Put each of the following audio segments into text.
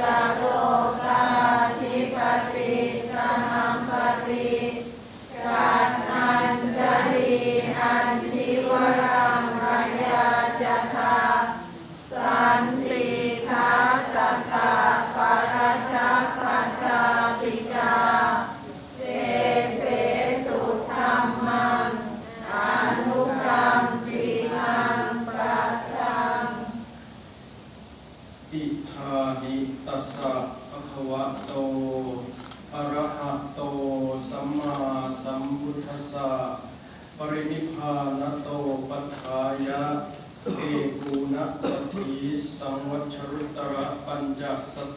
จ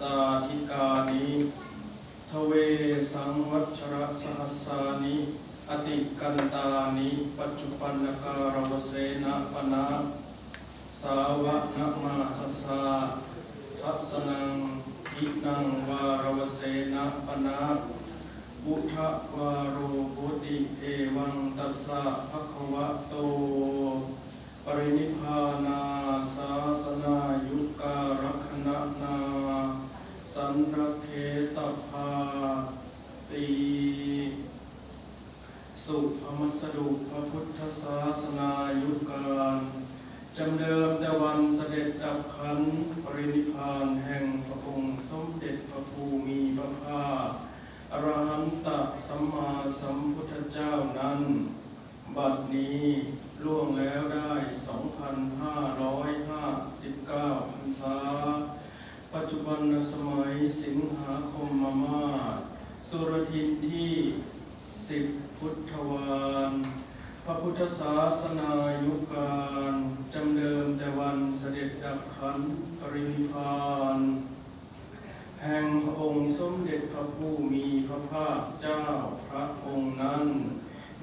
ตาธิกานิทเวสังวัชระสหัสานิอติกันตานิปัจจุปันนการวเสนะปนะสาวะนมาสสะทัสสนังอินังวารวเสนะปนะบุทะวาโรโหติเอวังตัสสะภะคะวะโต ปรินิพานาสาสนายุันรเคตภาตีสุภมัสดุพระพุทธศาสนายุการจำเดิมแต่วันเสด็จดับขันปรินิพพานแห่งพระองค์สมเด็จพระภูมิพระภาคอรหันตสัมมาสัมพุทธเจ้านั้น บัดนี้ล่วงแล้วได้ 2,559พรรษา ปัจจุบันสมัยสิงหาคมมามาสุรทินที่สิบพุทธวานพระพุทธศาสนายุการจำเดิมแต่วันเสด็จดับขันปรินิพานแห่งพระองค์สมเด็จพระผู้มีพระภาคเจ้าพระองค์นั้น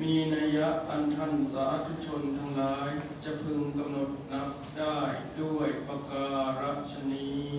มีนัยยะอันท่านสาธุชนทั้งหลายจะพึงกำหนดนับได้ด้วยประการฉนี้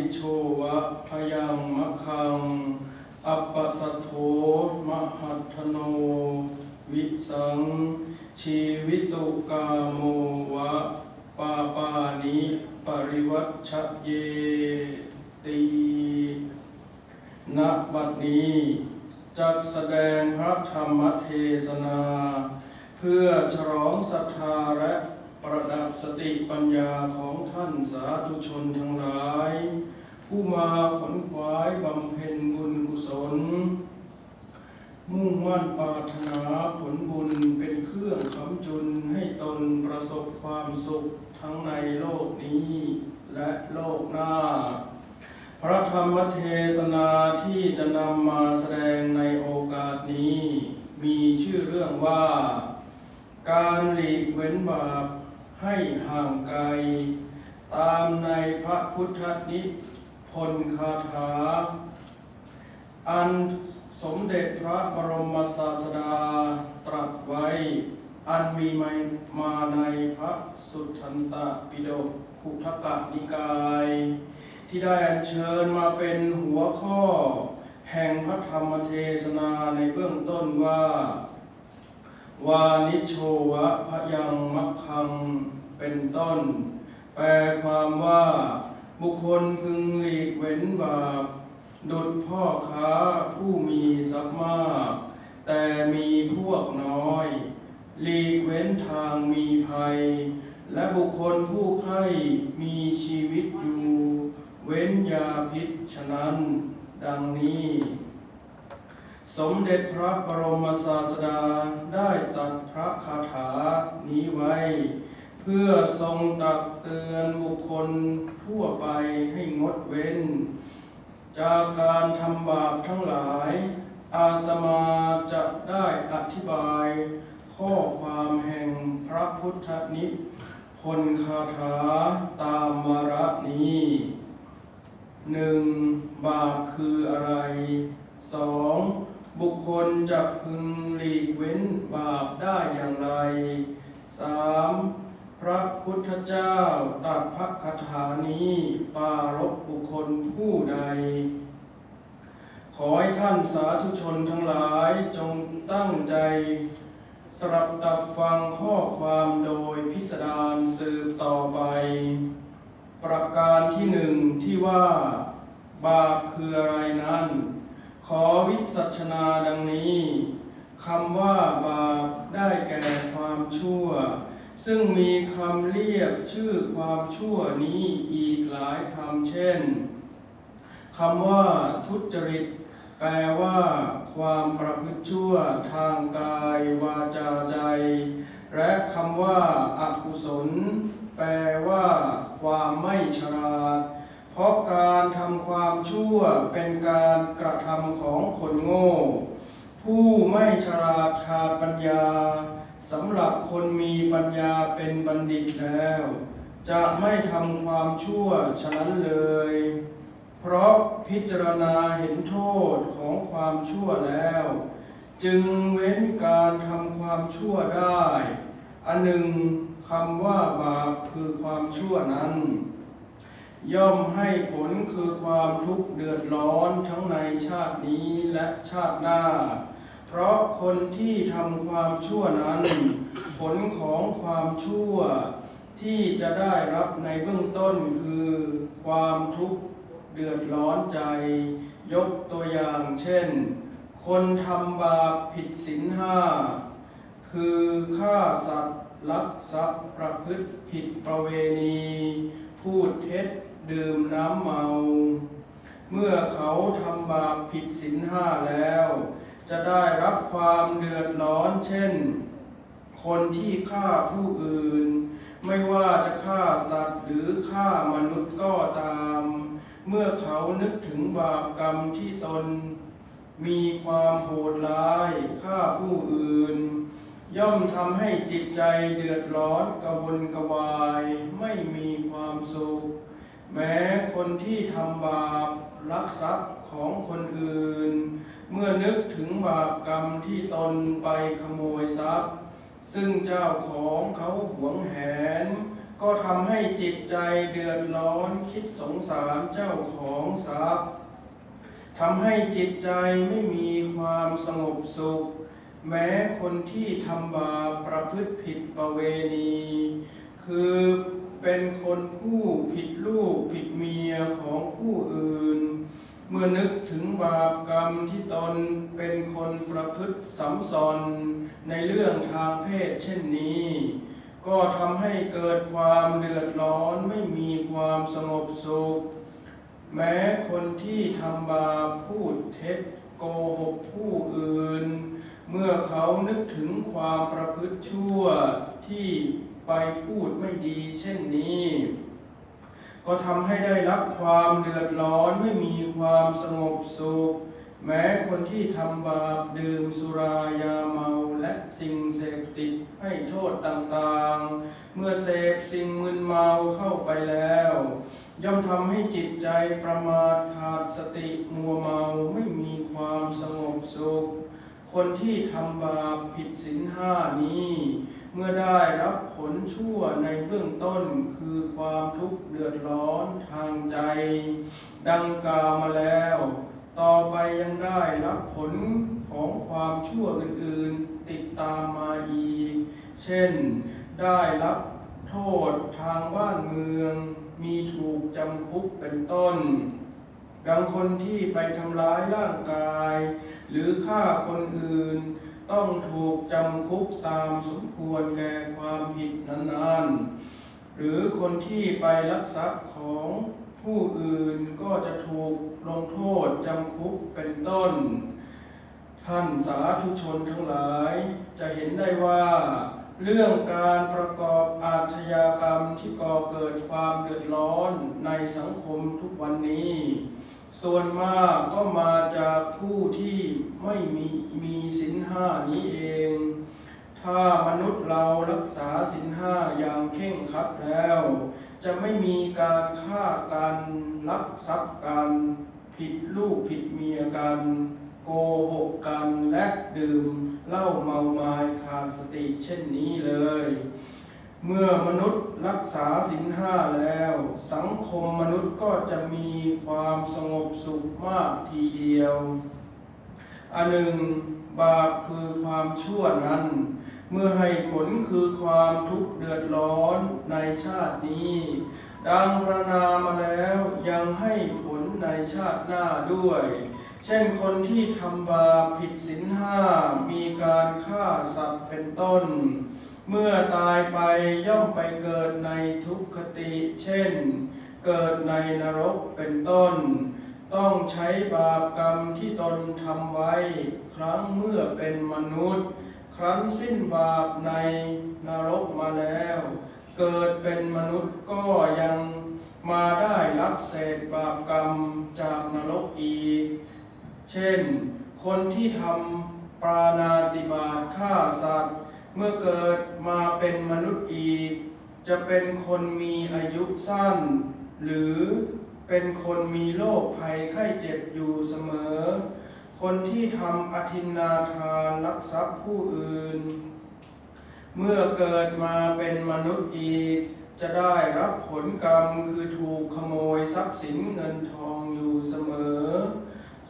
ช โชวะพยังมะคัง อัปปสัทโธมหัทโน วิสัง ชีวิตุกาโมวะ ปาปานิปริวัชชเยตีณบัดนี้จักแสดงพระธรรมเทศนา เพื่อฉลองศรัทธาและประดับสติปัญญาของท่านสาธุชนทั้งหลาย ผู้มาขนขวายบำเพ็ญบุญกุศล มุ่งมั่นปรารถนาผลบุญเป็นเครื่องคำจุนให้ตนประสบความสุขทั้งในโลกนี้และโลกหน้า พระธรรมเทศนาที่จะนำมาแสดงในโอกาสนี้ มีชื่อเรื่องว่า การหลีกเว้นบาปให้ห่างไกล ตามในพระพุทธนิพ นธ์คาถา อันสมเด็จพระบรมศาสดาตรัสไว้ อันมีมาในพระสุทธันตปิฎกขุทกะนิกาย ที่ได้อัญเชิญมาเป็นหัวข้อ แห่งพระธรรมเทศนาในเบื้องต้นว่า วานิชโชวะพยังมัคคังเป็นต้น แปลความว่า บุคคลพึงหลีกเว้นบาป ดุดพ่อค้าผู้มีทรัพย์มาก แต่มีพวกน้อย หลีกเว้นทางมีภัย และบุคคลผู้ใคร่มีชีวิตอยู่ เว้นยาพิษฉะนั้น ดังนี้ สมเด็จพระบรมศาสดาได้ตัดพระคาถานี้ไว้ เพื่อทรงตักเตือนบุคคลทั่วไปให้งดเว้น จากการทำบาปทั้งหลาย อาตมาจะได้อธิบาย ข้อความแห่งพระพุทธนิพนธ์คาถาตามวาระนี้หนึ่งบาปคืออะไรสองบุคคลจะพึงหลีกเว้นบาปได้อย่างไรสาม พระพุทธเจ้าตรัสพระคาถานี้ ปารบบุคคลผู้ใด ขอให้ท่านสาธุชนทั้งหลายจงตั้งใจ สรับดับฟังข้อความโดยพิสดารสืบต่อไป ประการที่หนึ่งที่ว่า บาปคืออะไรนั้น ขอวิสัชนาดังนี้คำว่าบาปได้แก่ความชั่ว ซึ่งมีคำเรียกชื่อความชั่วนี้อีกหลายคำเช่นคำว่าทุจริต แปลว่า ความประพฤติชั่วทางกายวาจาใจ และคำว่าอากุศล แปลว่า ความไม่ฉลาด เพราะการทำความชั่วเป็นการกระทำของคนโง่ ผู้ไม่ฉลาดขาดปัญญา สำหรับคนมีปัญญาเป็นบัณฑิตแล้ว จะไม่ทำความชั่วฉะนั้นเลย เพราะพิจารณาเห็นโทษของความชั่วแล้ว จึงเว้นการทำความชั่วได้ อันหนึ่งคำว่าบาปคือความชั่วนั้น ย่อมให้ผลคือความทุกข์เดือดร้อนทั้งในชาตินี้และชาติหน้า เพราะคนที่ทำความชั่วนั้น ผลของความชั่วที่จะได้รับในเบื้องต้นคือความทุกข์เดือดร้อนใจ ยกตัวอย่างเช่น คนทำบาปผิดศีลห้าคือฆ่าสัตว์ลักทรัพย์ประพฤติผิดประเวณี พูดเท็จดื่มน้ำเมา เมื่อเขาทำบาปผิดศีลห้าแล้ว จะได้รับความเดือดร้อนเช่น คนที่ฆ่าผู้อื่น ไม่ว่าจะฆ่าสัตว์หรือฆ่ามนุษย์ก็ตาม เมื่อเขานึกถึงบาปกรรมที่ตน มีความโหดร้ายฆ่าผู้อื่น ย่อมทำให้จิตใจเดือดร้อนกระวนกระวายไม่มีความสุข แม้คนที่ทำบาปลักทรัพย์ของคนอื่น เมื่อนึกถึงบาปกรรมที่ตนไปขโมยทรัพย์ ซึ่งเจ้าของเขาหวงแหน ก็ทำให้จิตใจเดือดร้อนคิดสงสารเจ้าของทรัพย์ทำให้จิตใจไม่มีความสงบสุข แม้คนที่ทำบาปประพฤติผิดประเวณี คือเป็นคนผู้ผิดลูกผิดเมียของผู้อื่น เมื่อนึกถึงบาปกรรมที่ตนเป็นคนประพฤติสัมสอนในเรื่องทางเพศเช่นนี้ ก็ทำให้เกิดความเดือดร้อนไม่มีความสงบสุข แม้คนที่ทำบาปพูดเท็จโกหกผู้อื่น เมื่อเขานึกถึงความประพฤติชั่วที่ไปพูดไม่ดีเช่นนี้ ก็ทำให้ได้รับความเดือดร้อนไม่มีความสงบสุข แม้คนที่ทำบาปดื่มสุรายาเมาและสิ่งเสพติดให้โทษต่างๆ เมื่อเสพสิ่งมึนเมาเข้าไปแล้ว ย่อมทำให้จิตใจประมาทขาดสติมัวเมาไม่มีความสงบสุข คนที่ทำบาปผิดศีลห้านี้ เมื่อได้รับผลชั่วในเบื้องต้นคือความทุกข์เดือดร้อนทางใจ ดังกล่าวมาแล้ว ต่อไปยังได้รับผลของความชั่วอื่นๆติดตามมาอีก เช่น ได้รับโทษทางบ้านเมือง มีถูกจำคุกเป็นต้นดังคนที่ไปทำร้ายร่างกาย หรือฆ่าคนอื่น ต้องถูกจำคุกตามสมควรแก่ความผิดนั้นๆ หรือคนที่ไปลักทรัพย์ของผู้อื่นก็จะถูกลงโทษจำคุกเป็นต้น ท่านสาธุชนทั้งหลายจะเห็นได้ว่า เรื่องการประกอบอาชญากรรมที่ก่อเกิดความเดือดร้อนในสังคมทุกวันนี้ ส่วนมากก็มาจากผู้ที่ไม่มีมีส ห้านี้เอง ถ้ามนุษย์เรารักษาสินห้าอย่างเข่งคัดแล้ว จะไม่มีการฆ่ากันลักทรัพย์กันผิดลูกผิดเมียกันโกหกกันและดื่มเหล้าเมาไม้ขาดสติเช่นนี้เลย เมื่อมนุษย์รักษาศีลห้าแล้ว สังคมมนุษย์ก็จะมีความสงบสุขมากทีเดียว อันหนึ่ง บาปคือความชั่วนั้น เมื่อให้ผลคือความทุกข์เดือดร้อนในชาตินี้ ดังพระนามาแล้วยังให้ผลในชาติหน้าด้วย เช่นคนที่ทำบาปผิดศีลห้ามีการฆ่าสัตว์เป็นต้น เมื่อตายไปย่อมไปเกิดในทุกขติ เช่น เกิดในนรกเป็นต้น ต้องใช้บาปกรรมที่ตนทำไว้ ครั้งเมื่อเป็นมนุษย์ ครั้นสิ้นบาปในนรกมาแล้ว เกิดเป็นมนุษย์ก็ยังมาได้รับเศษบาปกรรมจากนรกอีก เช่น คนที่ทำปรานาติบาตฆ่าสัตว์ เมื่อเกิดมาเป็นมนุษย์อีก จะเป็นคนมีอายุสั้น หรือ เป็นคนมีโรคภัยไข้เจ็บอยู่เสมอ คนที่ทำอธินาทานรักทรัพย์ผู้อื่น เมื่อเกิดมาเป็นมนุษย์อีก จะได้รับผลกรรมคือถูกขโมยทรัพย์สินเงินทองอยู่เสมอ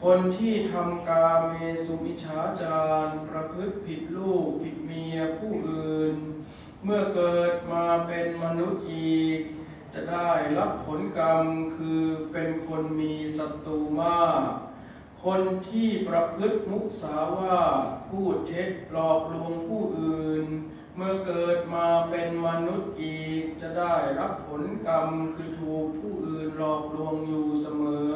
คนที่ทำกาเมสุมิชฌาจารประพฤติผิดลูกผิดเมียผู้อื่น เมื่อเกิดมาเป็นมนุษย์อีก จะได้รับผลกรรมคือเป็นคนมีศัตรูมาก คนที่ประพฤติมุสาวาทพูดเท็จหลอกลวงผู้อื่น เมื่อเกิดมาเป็นมนุษย์อีก จะได้รับผลกรรมคือถูกผู้อื่นหลอกลวงอยู่เสมอ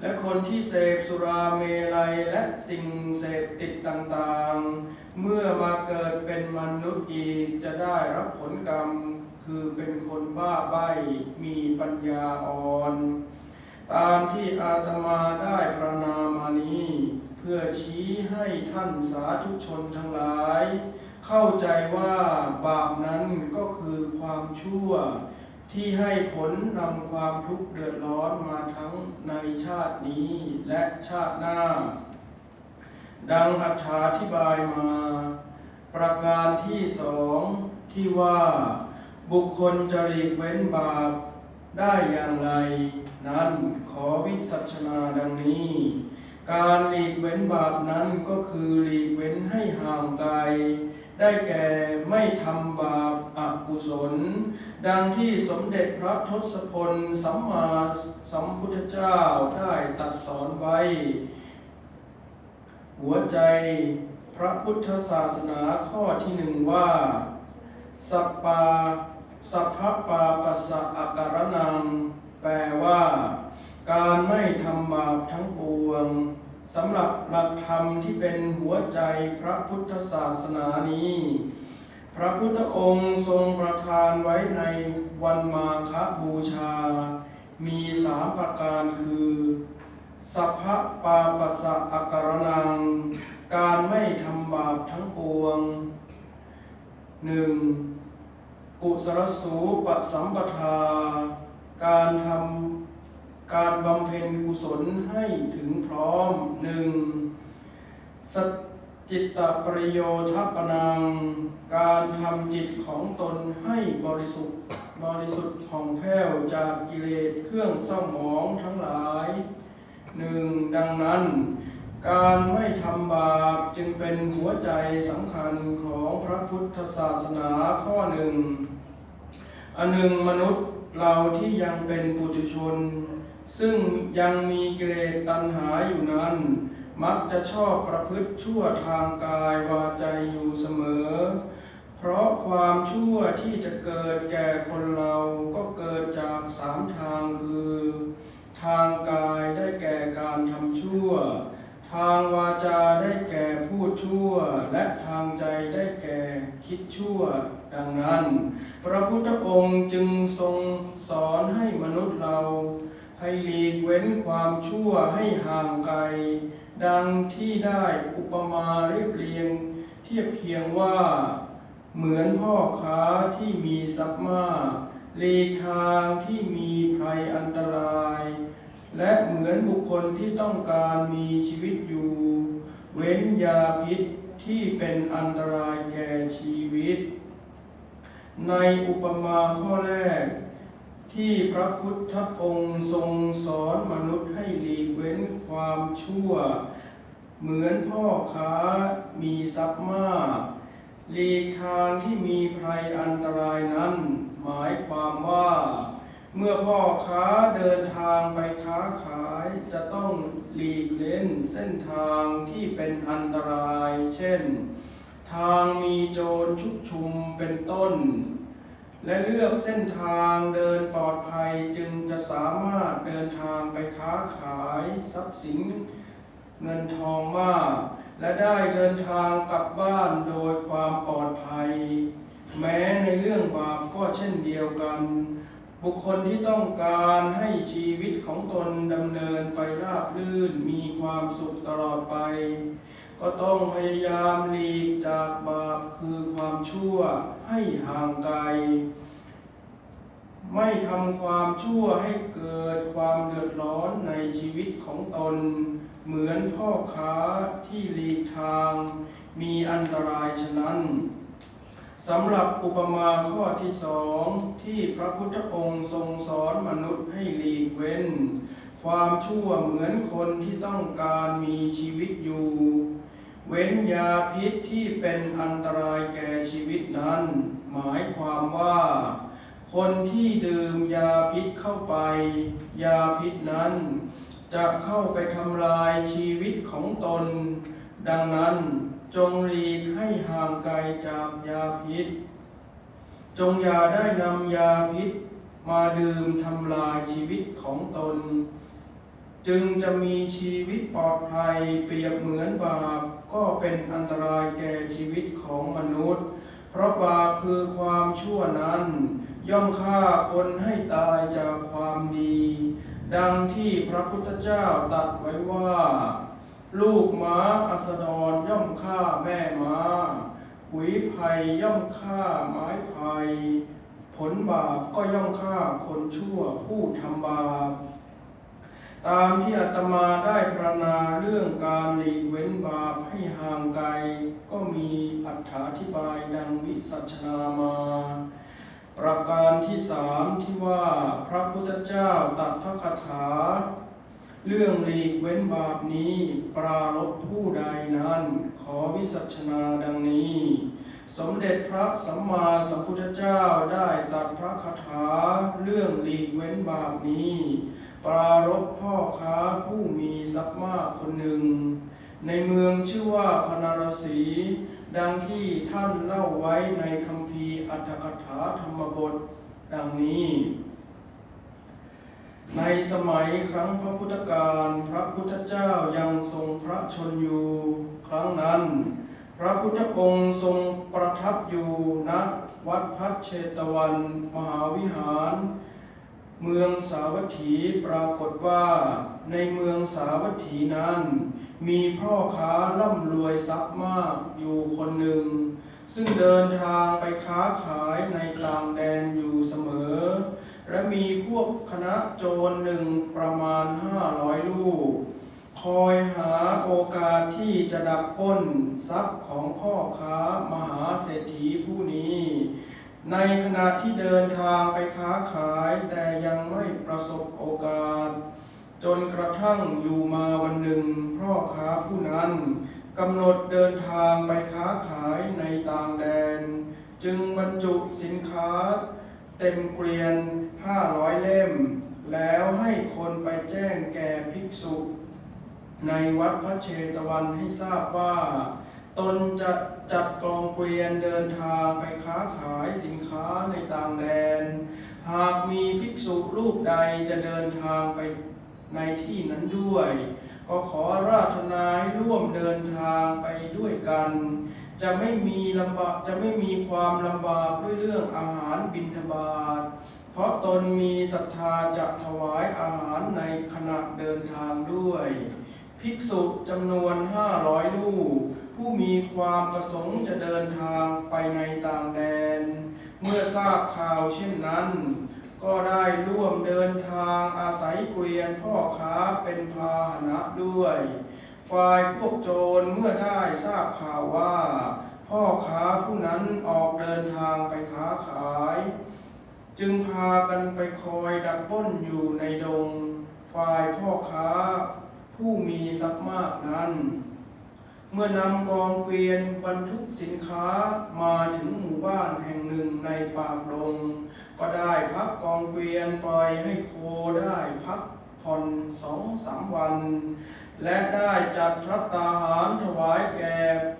และคนที่เสพสุราเมลัยและสิ่งเสพติดต่างๆ เมื่อมาเกิดเป็นมนุษย์อีกจะได้รับผลกรรม คือเป็นคนบ้าใบ้มีปัญญาอ่อน ตามที่อาตมาได้ประนามานี้ เพื่อชี้ให้ท่านสาธุชนทั้งหลาย เข้าใจว่าบาปนั้นก็คือความชั่วที่ให้ผลนำความทุกข์เดือดร้อนมาทั้งในชาตินี้และชาติหน้า ดังอธิบายมา ประการที่สองที่ว่า บุคคลจะหลีกเว้นบาปได้อย่างไร นั้นขอวิสัชนาดังนี้ การหลีกเว้นบาปนั้นก็คือหลีกเว้นให้ห่างไกล ได้แก่ไม่ทำบาปอกุศล ดังที่สมเด็จพระทศพลสัมมาสัมพุทธเจ้าได้ตรัดสอนไว้ หัวใจพระพุทธศาสนาข้อที่หนึ่งว่า สัปปา สัพพปาปัสสะอาการนัง แปลว่า การไม่ทำบาปทั้งปวงสำหรับหลักธรรมที่เป็นหัวใจพระพุทธศาสนานี้ พระพุทธองค์ทรงประทานไว้ในวันมาคบูชา มีสามประการคือ สัพพปาปัสสะอาการนัง การไม่ทำบาปทั้งปวงหนึ่ง กุศลสูปสัมปทา การทำการบำเพ็ญกุศลให้ถึงพร้อมหนึ่งสจิตตปริโยทัปนัง การทำจิตของตนให้บริสุทธิ์บริสุทธิ์ผ่องแผ้วจากกิเลสเครื่องเศร้าหมองทั้งหลายหนึ่งดังนั้น การไม่ทำบาปจึงเป็นหัวใจสำคัญของพระพุทธศาสนาข้อหนึ่ง อันหนึ่งมนุษย์เราที่ยังเป็นปุถุชน ซึ่งยังมีกิเลสตัณหาอยู่นั้น มักจะชอบประพฤติชั่วทางกายวาใจอยู่เสมอ เพราะความชั่วที่จะเกิดแก่คนเราก็เกิดจากสามทางคือ ทางกายได้แก่การทำชั่ว ทางวาจาได้แก่พูดชั่ว และทางใจได้แก่คิดชั่ว ดังนั้น พระพุทธองค์จึงทรงสอนให้มนุษย์เรา ให้หลีกเว้นความชั่วให้ห่างไกล ดังที่ได้อุปมาเรียบเรียง เทียบเคียงว่า เหมือนพ่อค้าที่มีทรัพย์มากหลีกทางที่มีภัยอันตราย และเหมือนบุคคลที่ต้องการมีชีวิตอยู่ เว้นยาพิษที่เป็นอันตรายแก่ชีวิต ในอุปมาข้อแรก ที่พระพุทธองค์ทรงสอนมนุษย์ให้หลีกเว้นความชั่ว เหมือนพ่อค้ามีทรัพย์มากหลีกทางที่มีภัยอันตรายนั้น หมายความว่า เมื่อพ่อค้าเดินทางไปค้าขายจะต้องหลีกเล่นเส้นทางที่เป็นอันตราย เช่น ทางมีโจรชุกชุมเป็นต้น และเลือกเส้นทางเดินปลอดภัยจึงจะสามารถเดินทางไปค้าขายทรัพย์สินเงินทองมาก และได้เดินทางกลับบ้านโดยความปลอดภัย แม้ในเรื่องบาปก็เช่นเดียวกัน บุคคลที่ต้องการให้ชีวิตของตนดำเนินไปราบรื่นมีความสุขตลอดไป ก็ต้องพยายามหลีกจากบาปคือความชั่วให้ห่างไกล ไม่ทำความชั่วให้เกิดความเดือดร้อนในชีวิตของตน เหมือนพ่อค้าที่หลีกทาง มีอันตรายฉะนั้น สำหรับอุปมาข้อที่สองที่พระพุทธองค์ทรงสอนมนุษย์ให้หลีกเว้น ความชั่วเหมือนคนที่ต้องการมีชีวิตอยู่ เว้นยาพิษที่เป็นอันตรายแก่ชีวิตนั้น หมายความว่า คนที่ดื่มยาพิษเข้าไป ยาพิษนั้น จะเข้าไปทำลายชีวิตของตน ดังนั้น จงหลีกให้ห่างไกลจากยาพิษ จงอย่าได้นำยาพิษ มาดื่มทำลายชีวิตของตน จึงจะมีชีวิตปลอดภัยเปรียบเหมือนบาปก็เป็นอันตรายแก่ชีวิตของมนุษย์ เพราะบาปคือความชั่วนั้น ย่อมฆ่าคนให้ตายจากความดี ดังที่พระพุทธเจ้าตรัสไว้ว่า ลูกม้าอัสดรย่อมฆ่าแม่ม้า ขุยภัยย่อมฆ่าไม้ภัยผลบาปก็ย่อมฆ่าคนชั่วผู้ทำบาป ตามที่อาตมาได้พรรณนาเรื่องการหลีกเว้นบาปให้ห่างไกล ก็มีอัถาธิบายดังวิสัชนามา ประการที่สามที่ว่าพระพุทธเจ้าตัดพระคาถา เรื่องหลีกเว้นบาปนี้ ปรารบผู้ใดนั้น ขอวิสัชนาดังนี้ สมเด็จพระสัมมาสัมพุทธเจ้าได้ตัดพระคาถาเรื่องหลีกเว้นบาปนี้ ปรารบพ่อค้าผู้มีทรัพย์มากคนหนึ่ง ในเมืองชื่อว่าพนารสีดังที่ท่านเล่าไว้ในคัมภีร์อัตถกถาธรรมบท ดังนี้ ในสมัยครั้งพระพุทธการพระพุทธเจ้ายังทรงพระชนอยู่ ครั้งนั้น พระพุทธองค์ทรงประทับอยู่ณวัดพัชเชตวัน มหาวิหาร เมืองสาวัตถีปรากฏว่า ในเมืองสาวัตถีนั้น มีพ่อค้าร่ำรวยทรัพย์มากอยู่คนหนึ่ง ซึ่งเดินทางไปค้าขายในต่างแดนอยู่เสมอ และมีพวกคณะโจรหนึ่งประมาณห้าร้อยลูก คอยหาโอกาสที่จะดักป้นทรัพย์ของพ่อค้ามหาเศรษฐีผู้นี้ ในขณะที่เดินทางไปค้าขายแต่ยังไม่ประสบโอกาส จนกระทั่งอยู่มาวันหนึ่งพ่อค้าผู้นั้นกำหนดเดินทางไปค้าขายในต่างแดน จึงบรรจุสินค้าเต็มเกวียน ห้าร้อยเล่ม แล้วให้คนไปแจ้งแก่ภิกษุ ในวัดพระเชตวันให้ทราบว่า ตนจะจัดกองเกวียนเดินทางไปค้าขายสินค้าในต่างแดน หากมีภิกษุรูปใดจะเดินทางไปในที่นั้นด้วย ก็ขอราธนาให้ร่วมเดินทางไปด้วยกัน จะไม่มีลำบากจะไม่มีความลำบากด้วยเรื่องอาหารบิณฑบาต มีศรัทธาจะถวายอาหารในขณะเดินทางด้วย ภิกษุจำนวนห้าร้อยลูก ผู้มีความประสงค์จะเดินทางไปในต่างแดน เมื่อทราบข่าวเช่นนั้น ก็ได้ร่วมเดินทางอาศัยเกวียนพ่อค้าเป็นพาหนะด้วย ฝ่ายพวกโจรเมื่อได้ทราบข่าวว่า พ่อค้าผู้นั้นออกเดินทางไปค้าขาย จึงพากันไปคอยดักป้นอยู่ในดง ฝ่ายพ่อค้า ผู้มีทรัพย์มากนั้น เมื่อนำกองเกวียนบรรทุกสินค้ามาถึงหมู่บ้านแห่งหนึ่งในปากดง ก็ได้พักกองเกวียนปล่อยให้โคได้พักผ่อนสองสามวัน และได้จัดพรัตตาหารถวายแก่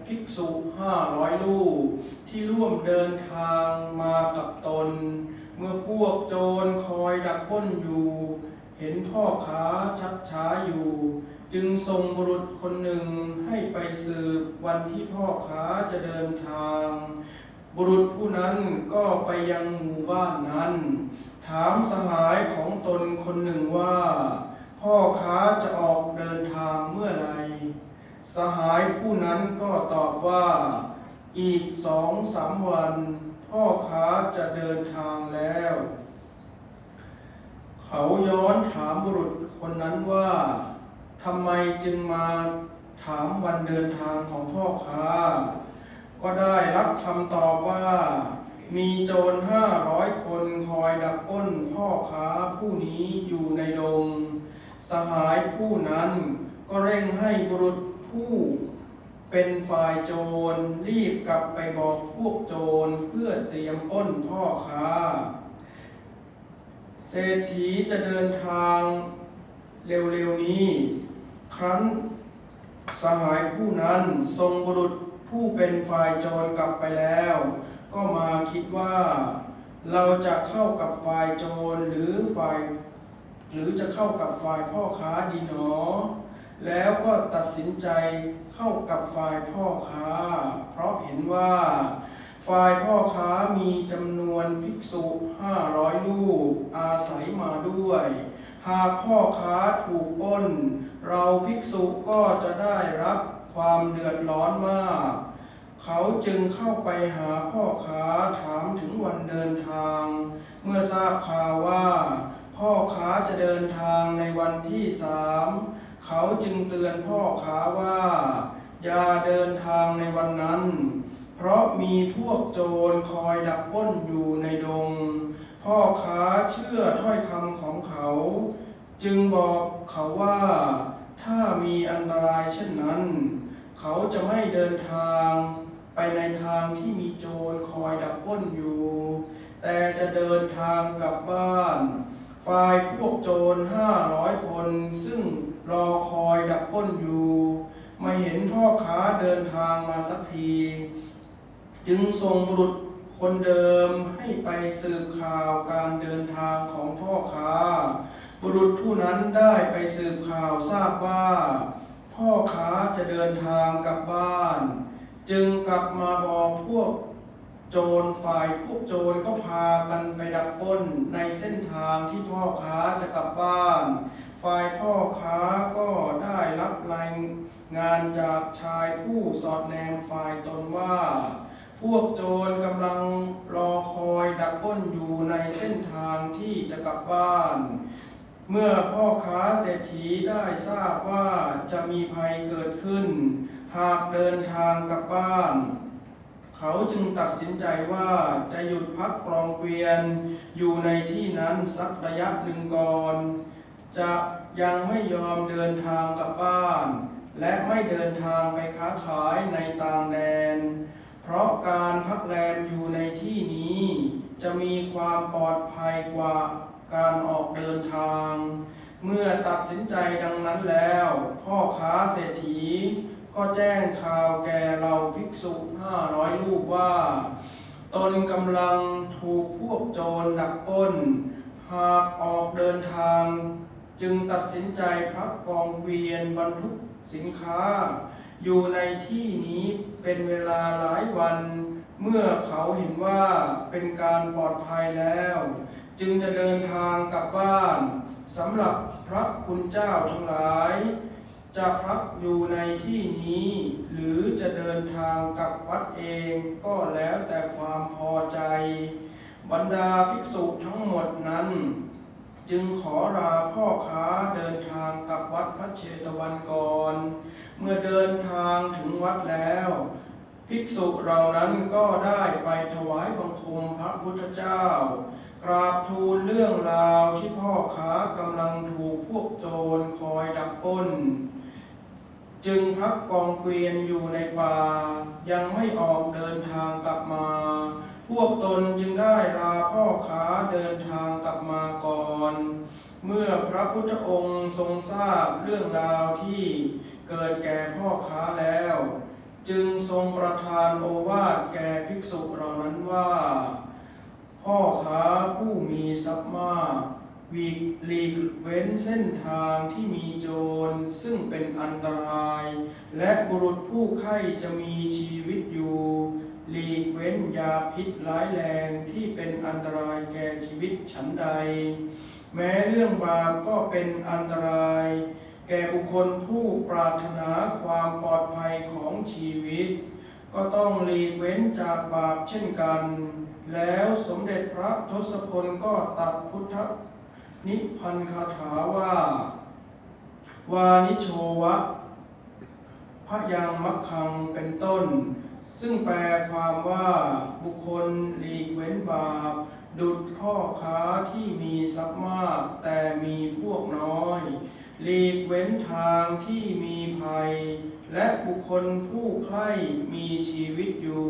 ภิกษุห้าร้อยลูกที่ร่วมเดินทางมากับตน เมื่อพวกโจรคอยดักป้นอยู่ เห็นพ่อค้าชักช้าอยู่ จึงส่งบุรุษคนหนึ่งให้ไปสืบวันที่พ่อค้าจะเดินทาง บุรุษผู้นั้นก็ไปยังหมู่บ้านนั้น ถามสหายของตนคนหนึ่งว่า พ่อค้าจะออกเดินทางเมื่อไหรสหายผู้นั้นก็ตอบว่า อีกสองสามวัน พ่อค้าจะเดินทางแล้ว เขาย้อนถามบุรุษคนนั้นว่าทำไมจึงมาถามวันเดินทางของพ่อค้า ก็ได้รับคำตอบว่า มีโจรห้าร้อยคนคอยดักป้นพ่อค้าผู้นี้อยู่ในดง สหายผู้นั้นก็เร่งให้บุรุษผู้ เป็นฝ่ายโจรรีบกลับไปบอกพวกโจรเพื่อเตรียมปล้นพ่อค้า เศรษฐีจะเดินทางเร็วๆนี้ ครั้นสหายผู้นั้นทรงบุรุษผู้เป็นฝ่ายโจรกลับไปแล้ว ก็มาคิดว่าเราจะเข้ากับฝ่ายโจรหรือฝ่าย หรือจะเข้ากับฝ่ายพ่อค้าดีหนอ แล้วก็ตัดสินใจเข้ากับฝ่ายพ่อค้า เพราะเห็นว่า ฝ่ายพ่อค้ามีจำนวนภิกษุห้าร้อยลูกอาศัยมาด้วย หากพ่อค้าถูกปล้น เราภิกษุก็จะได้รับความเดือดร้อนมาก เขาจึงเข้าไปหาพ่อค้าถามถึงวันเดินทาง เมื่อทราบข่าวว่า พ่อค้าจะเดินทางในวันที่สาม เขาจึงเตือนพ่อค้าว่า อย่าเดินทางในวันนั้น เพราะมีพวกโจรคอยดักป้นอยู่ในดง พ่อค้าเชื่อถ้อยคำของเขา จึงบอกเขาว่า ถ้ามีอันตรายเช่นนั้น เขาจะไม่เดินทางไปในทางที่มีโจรคอยดักป้นอยู่ แต่จะเดินทางกลับบ้าน ฝ่ายพวกโจรห้าร้อยคนซึ่ง รอคอยดักปล้นอยู่ ไม่เห็นพ่อค้าเดินทางมาสักที จึงส่งบุรุษคนเดิมให้ไปสืบข่าวการเดินทางของพ่อค้า บุรุษผู้นั้นได้ไปสืบข่าวทราบว่า พ่อค้าจะเดินทางกลับบ้าน จึงกลับมาบอกพวกโจรฝ่ายพวกโจรก็พากันไปดักปล้นในเส้นทางที่พ่อค้าจะกลับบ้าน ฝ่ายพ่อค้าก็ได้รับรายงานจากชายผู้สอดแนมฝ่ายตนว่า พวกโจรกำลังรอคอยดักปล้นอยู่ในเส้นทางที่จะกลับบ้าน เมื่อพ่อค้าเศรษฐีได้ทราบว่าจะมีภัยเกิดขึ้น หากเดินทางกลับบ้านเขาจึงตัดสินใจว่าจะหยุดพักกรองเกวียน อยู่ในที่นั้นสักระยะหนึ่งก่อน จะยังไม่ยอมเดินทางกลับบ้าน และไม่เดินทางไปค้าขายในต่างแดน เพราะการพักแรมอยู่ในที่นี้ จะมีความปลอดภัยกว่าการออกเดินทาง เมื่อตัดสินใจดังนั้นแล้ว พ่อค้าเศรษฐี ก็แจ้งข่าวแก่เราภิกษุห้าร้อยรูปว่า ตนกำลังถูกพวกโจรดักปล้น หากออกเดินทาง จึงตัดสินใจพักกองเวียนบรรทุกสินค้า อยู่ในที่นี้เป็นเวลาหลายวัน เมื่อเขาเห็นว่าเป็นการปลอดภัยแล้ว จึงจะเดินทางกลับบ้านสำหรับพระคุณเจ้าทั้งหลาย จะพักอยู่ในที่นี้ หรือจะเดินทางกลับวัดเองก็แล้วแต่ความพอใจ บรรดาภิกษุทั้งหมดนั้น จึงขอลาพ่อค้าเดินทางกลับวัดพระเชตวันก่อน เมื่อเดินทางถึงวัดแล้ว ภิกษุเหล่านั้นก็ได้ไปถวายบังคมพระพุทธเจ้ากราบทูลเรื่องราวที่พ่อค้ากำลังถูกพวกโจรคอยดักปล้น จึงพักกองเกวียนอยู่ในป่า ยังไม่ออกเดินทางกลับมา พวกตนจึงได้ลาพ่อค้าเดินทางกลับมาก่อน เมื่อพระพุทธองค์ทรงทราบเรื่องราวที่เกิดแก่พ่อค้าแล้ว จึงทรงประทานโอวาทแก่ภิกษุเหล่านั้นว่า พ่อค้าผู้มีทรัพย์มากวีกลีกเว้นเส้นทางที่มีโจรซึ่งเป็นอันตราย และบุรุษผู้ไข้จะมีชีวิตอยู่ หลีกเว้นยาพิษร้ายแรงที่เป็นอันตรายแก่ชีวิตฉันใด แม้เรื่องบาปก็เป็นอันตราย แก่บุคคลผู้ปรารถนาความปลอดภัยของชีวิต ก็ต้องหลีกเว้นจากบาปเช่นกัน แล้วสมเด็จพระทศพลก็ตรัดพุทธนิพพันธคาถาว่า วานิโชวะพระยังมักคังเป็นต้น ซึ่งแปลความว่าบุคคลหลีกเว้นบาป ดุจพ่อค้าที่มีทรัพย์มาก แต่มีพวกน้อยหลีกเว้นทางที่มีภัย และบุคคลผู้ใคร่มีชีวิตอยู่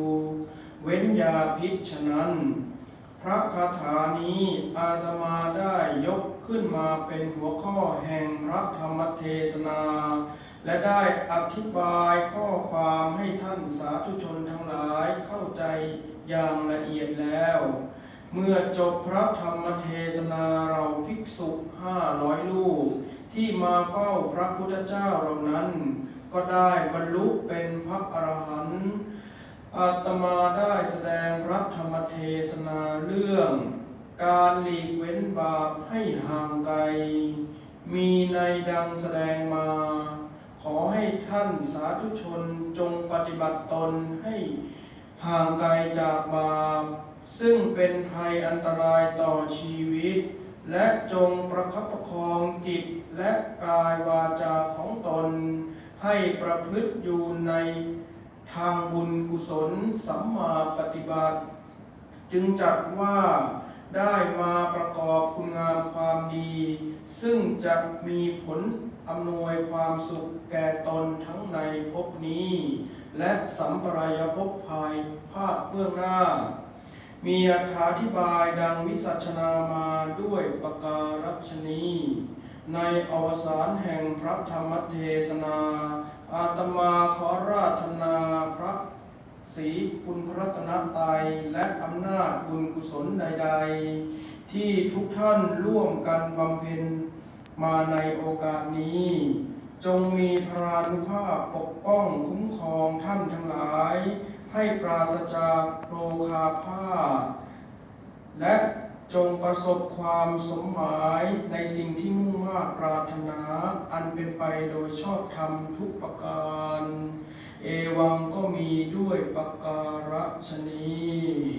เว้นยาพิษฉะนั้น พระคาถานี้อาตมาได้ยกขึ้นมาเป็นหัวข้อแห่งพระธรรมเทศนา และได้อธิบายข้อความให้ท่านสาธุชนทั้งหลายเข้าใจอย่างละเอียดแล้ว เมื่อจบพระธรรมเทศนาเราภิกษุห้าร้อยลูก ที่มาเฝ้าพระพุทธเจ้าเหล่านั้น ก็ได้บรรลุเป็นพระอรหันต์อาตมาได้แสดงพระธรรมเทศนาเรื่อง การหลีกเว้นบาปให้ห่างไกล มีในดังแสดงมา ขอให้ท่านสาธุชนจงปฏิบัติตนให้ห่างไกลจากบาปซึ่งเป็นภัยอันตรายต่อชีวิต และจงประคับประคองจิตและกายวาจาของตน ให้ประพฤติอยู่ในทางบุญกุศลสัมมาปฏิบัติ จึงจัดว่าได้มาประกอบคุณงามความดี ซึ่งจะมีผลอำนวยความสุขแก่ตนทั้งในภพนี้ และสัมปรายภพภายภาคเบื้องหน้า มีอธิบายดังวิสัชนามาด้วยประการฉนีในอวสานแห่งพระธรรมเทศนา อาตมาขอราธนาพระศรีคุณพระตนตรัยและอำนาจบุญกุศลใดๆ ที่ทุกท่านร่วมกันบำเพ็ญมาในโอกาสนี้ จงมีพรานุภาพปกป้องคุ้มครองท่านทั้งหลาย ให้ปราศจากโรคาพาธและจงประสบความสมหมายในสิ่งที่มุ่งมา่ปรารถนา อันเป็นไปโดยชอบธรรมทุกประการ เอวังก็มีด้วยประการฉนี้